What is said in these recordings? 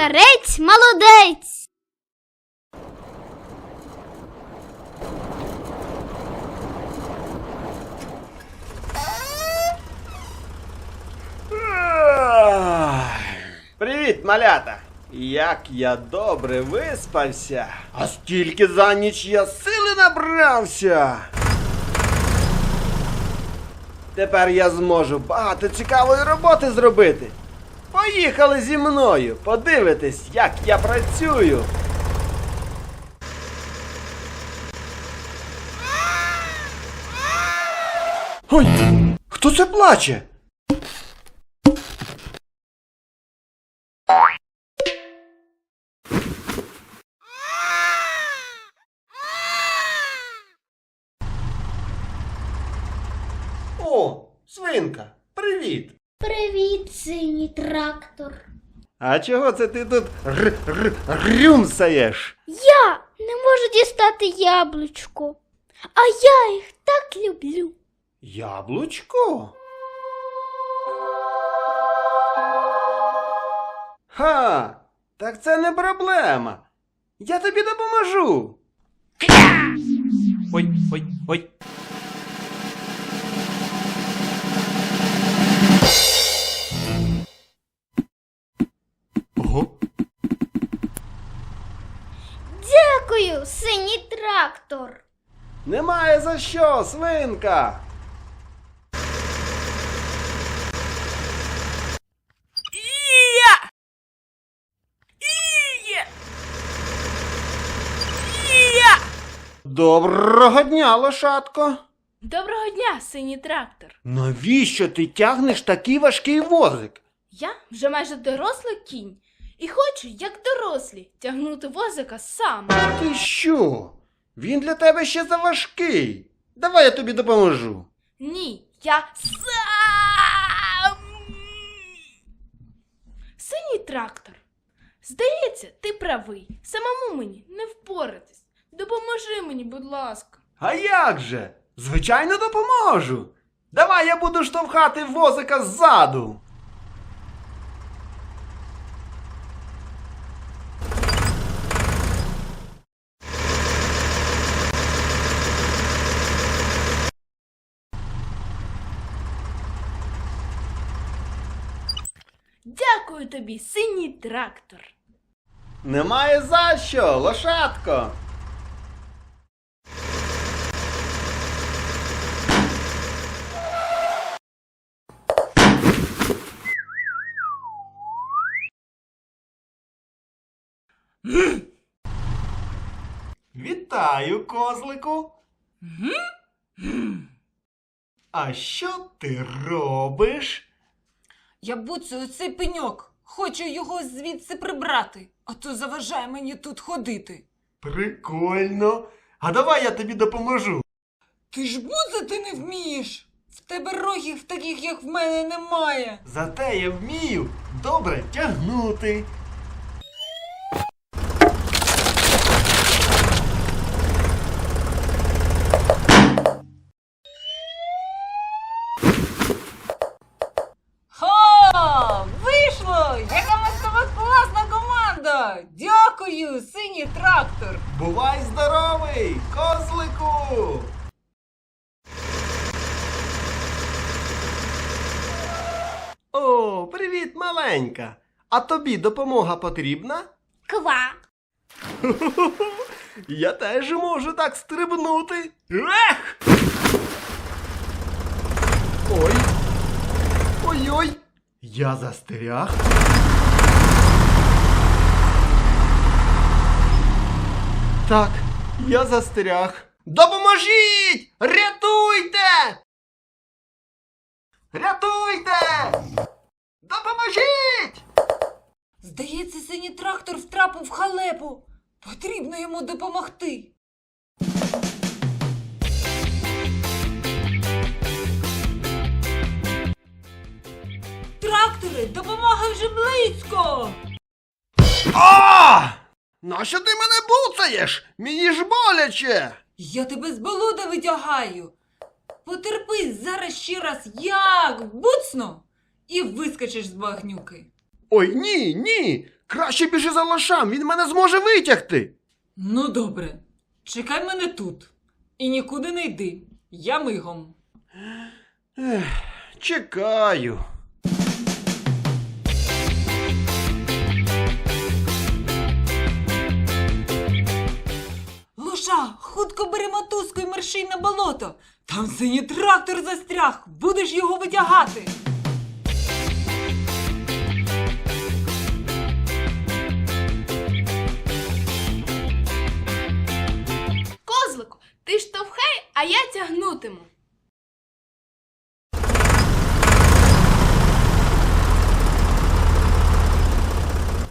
Тракторець молодець. Привіт, малята! Як я добре виспався, а стільки за ніч я сили набрався. Тепер я зможу багато цікавої роботи зробити. Поїхали зі мною, подивитись, як я працюю. Ой, хто це плаче? О, свинка, привіт! Привіт, синій трактор. А чого це ти тут р- р- рюмсаєш? Я не можу дістати яблучко, а я їх так люблю. Яблучко? Ха, так це не проблема. Я тобі допоможу. Ой, ой, ой. Дякую, синій трактор. Немає за що, свинка. Доброго дня, лошадко. Доброго дня, синій трактор. Навіщо ти тягнеш такий важкий возик? Я вже майже дорослий кінь і хочу, як дорослі, тягнути возика сам. Ти що? Він для тебе ще заважкий. Давай я тобі допоможу. Ні, я сам. Синій трактор. Здається, ти правий. Самому мені не впоратись. Допоможи мені, будь ласка. А як же? Звичайно, допоможу. Давай я буду штовхати возика ззаду. Дякую тобі, синій трактор. Немає за що, лошадко. Вітаю, козлику. А що ти робиш? Я буцую цей пеньок. Хочу його звідси прибрати, а то заважає мені тут ходити. Прикольно. А давай я тобі допоможу. Ти ж буцати не вмієш. В тебе рогів таких, як в мене, немає. Зате я вмію добре тягнути. Ха! Вийшло! Яка ми з тобою класна команда! Дякую, синій трактор! Бувай здоровий, козлику! О, привіт, маленька. А тобі допомога потрібна? Ква. Я теж можу так стрибнути. Ех! Ой. Ой-ой. Я застряг. Так, я застряг. Допоможіть! Рятуйте! Рятуйте! Допоможіть! Здається, синій трактор втрапив в халепу. Потрібно йому допомогти. Трактори, допомога вже близько! А! Нащо ти мене буцаєш? Мені ж боляче. Я тебе з болота витягаю. Потерпи зараз ще раз як буцну і вискочиш з багнюки. Ой, ні, ні. Краще біжи за лошам, він мене зможе витягти. Ну, добре. Чекай мене тут. І нікуди не йди. Я мигом. Ех, чекаю. Лоша, хутко бери мотузку і мерщій на болото. Там синій трактор застряг. Будеш його витягати. Козлику, ти штовхай, а я тягнутиму.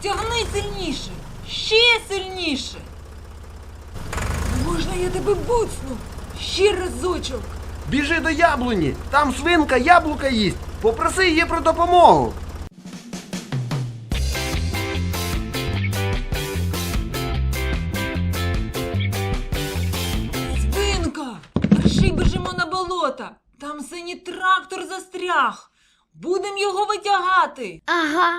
Тягни сильніше, ще сильніше. Я тебе буцну? Ще разочок. Біжи до яблуні, там свинка яблука їсть. Попроси її про допомогу. Свинка! Мерщій біжимо на болото. Там синій трактор застряг. Будем його витягати. Ага.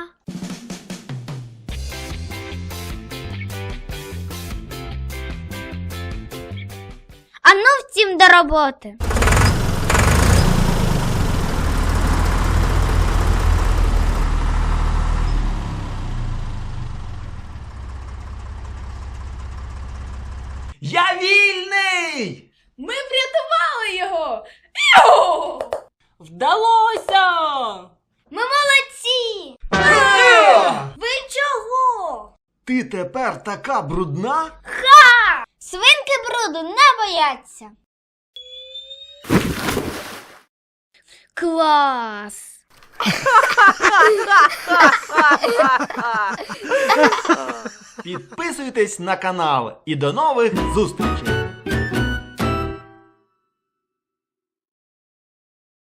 Втім до роботи. Я вільний! Ми врятували його! Йо! Вдалося! Ми молодці! Ви чого? Ти тепер така брудна? Свинки бруду не бояться. Клас! Підписуйтесь на канал і до нових зустрічей!